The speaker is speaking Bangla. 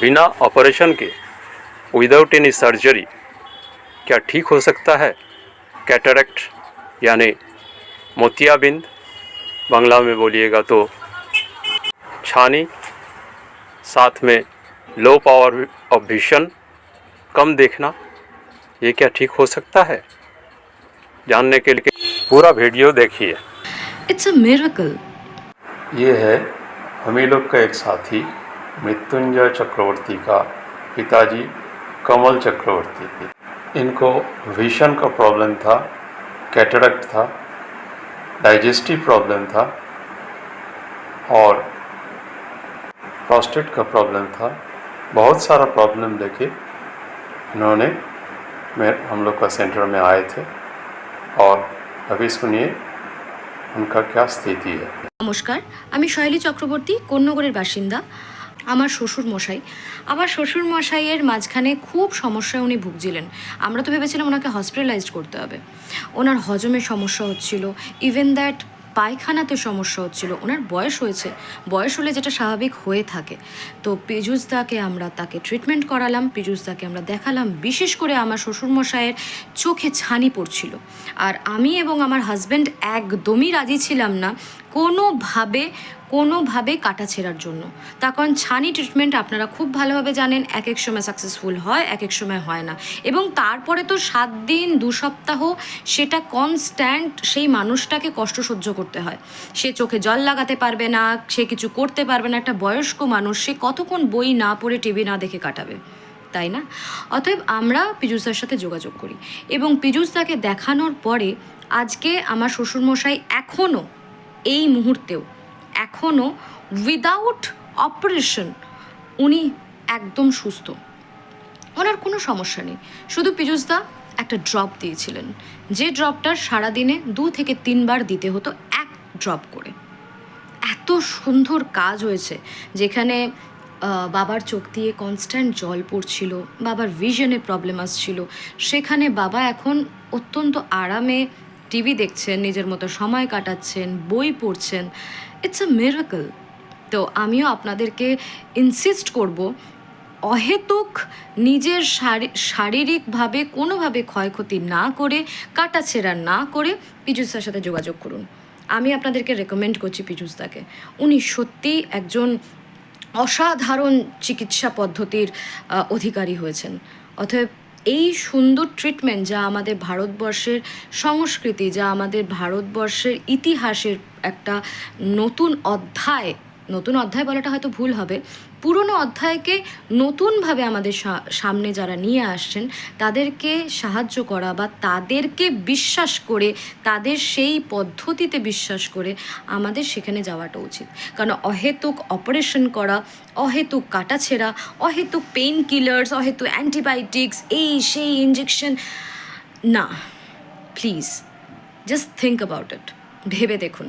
बिना ऑपरेशन के विदाउट एनी सर्जरी क्या ठीक हो सकता है? कैटरेक्ट यानी मोतियाबिंद? बांग्ला में बोलिएगा तो छानी साथ में लो पावर ऑफ़ विजन कम देखना ये क्या ठीक हो सकता है? जानने के लिए पूरा वीडियो देखिए। It's a miracle. ये है हम ही लोग का एक साथी। मृत्युंजय चक्रवर्ती का पिताजी कमल चक्रवर्ती इनको विशन का प्रॉब्लम था कैटरेक्ट था डाइजेस्टिव प्रॉब्लम था और प्रोस्टेट का प्रॉब्लम था बहुत सारा प्रॉब्लम लेके इन्होंने मैं हम लोग का सेंटर में आए थे और अभी सुनिए उनका क्या स्थिति है নমস্কার আমি শৈলী চক্রবর্তী কন্যগরের বাসিন্দা আমার শ্বশুর মশাই আমার শ্বশুর মশাইয়ের মাঝখানে খুব সমস্যায় উনি ভুগছিলেন। আমরা তো ভেবেছিলাম ওনাকে হসপিটালাইজড করতে হবে। ওনার হজমের সমস্যা হচ্ছিল ইভেন দ্যাট পায়খানাতে সমস্যা হচ্ছিল। ওনার বয়স হয়েছে। বয়স হলে যেটা স্বাভাবিক হয়ে থাকে। তো পিজুসদাকে আমরা তাকে ট্রিটমেন্ট করালাম পিজুসদাকে আমরা দেখালাম। বিশেষ করে আমার শ্বশুরমশাইয়ের চোখে ছানি পড়ছিল। আর আমি এবং আমার হাজব্যান্ড একদমই রাজি ছিলাম না। কোনোভাবে কোনোভাবে কাটা ছেঁড়ার জন্য। তার কারণ ছানি ট্রিটমেন্ট আপনারা খুব ভালোভাবে জানেন এক এক সময় সাকসেসফুল হয় এক এক সময় হয় না। এবং তারপরে তো সাত দিন, দু সপ্তাহ সেটা কনস্ট্যান্ট সেই মানুষটাকে কষ্ট সহ্য করতে হয়। সে চোখে জল লাগাতে পারবে না, সে কিছু করতে পারবে না, একটা বয়স্ক মানুষ, সে কতক্ষণ বই না পড়ে টিভি না দেখে কাটাবে, তাই না? অতএব আমরা পিজুসদার সাথে যোগাযোগ করি। এবং পিজুসদাকে দেখানোর পরে আজকে আমার শ্বশুরমশাই এখনও এই মুহূর্তেও এখনও উইদাউট অপারেশন উনি একদম সুস্থ। ওনার কোনো সমস্যা নেই। শুধু পিজুসদা একটা ড্রপ দিয়েছিলেন। যে ড্রপটার সারাদিনে দু থেকে তিনবার দিতে হতো এক ড্রপ করে। এত সুন্দর কাজ হয়েছে যেখানে বাবার চোখ দিয়ে কনস্ট্যান্ট জল পড়ছিল, বাবার ভিশনে প্রবলেম আসছিল। সেখানে বাবা এখন অত্যন্ত আরামে টিভি দেখছেন, নিজের মতো সময় কাটাচ্ছেন, বই পড়ছেন। ইটস আ মিরাকল তো আমিও আপনাদেরকে ইনসিস্ট করব, অহেতুক নিজের শারী- শারীরিকভাবে কোনোভাবে ক্ষয়ক্ষতি না করে, কাটাছেঁড়া না করে পিজুসদার সাথে যোগাযোগ করুন। আমি আপনাদেরকে রেকমেন্ড করছি পিজুসদাকে উনি সত্যিই একজন অসাধারণ চিকিৎসা পদ্ধতির অধিকারী হয়েছেন। অতএব এই সুন্দর ট্রিটমেন্ট যা আমাদের ভারতবর্ষের সংস্কৃতি যা আমাদের ভারতবর্ষের ইতিহাসের একটা নতুন অধ্যায় নতুন অধ্যায় বলাটা হয়তো ভুল হবে। পুরনো অধ্যায়কে নতুনভাবে আমাদের সামনে যারা নিয়ে আসছেন, তাদেরকে সাহায্য করা বা তাদেরকে বিশ্বাস করে, তাদের সেই পদ্ধতিতে বিশ্বাস করে আমাদের সেখানে যাওয়াটা উচিত। কারণ অহেতুক অপারেশন করা, অহেতুক কাটাছেঁড়া অহেতুক পেইন কিলার্স অহেতুক অ্যান্টিবায়োটিক্স এই সেই ইঞ্জেকশন না please just think about it ভেবে দেখুন।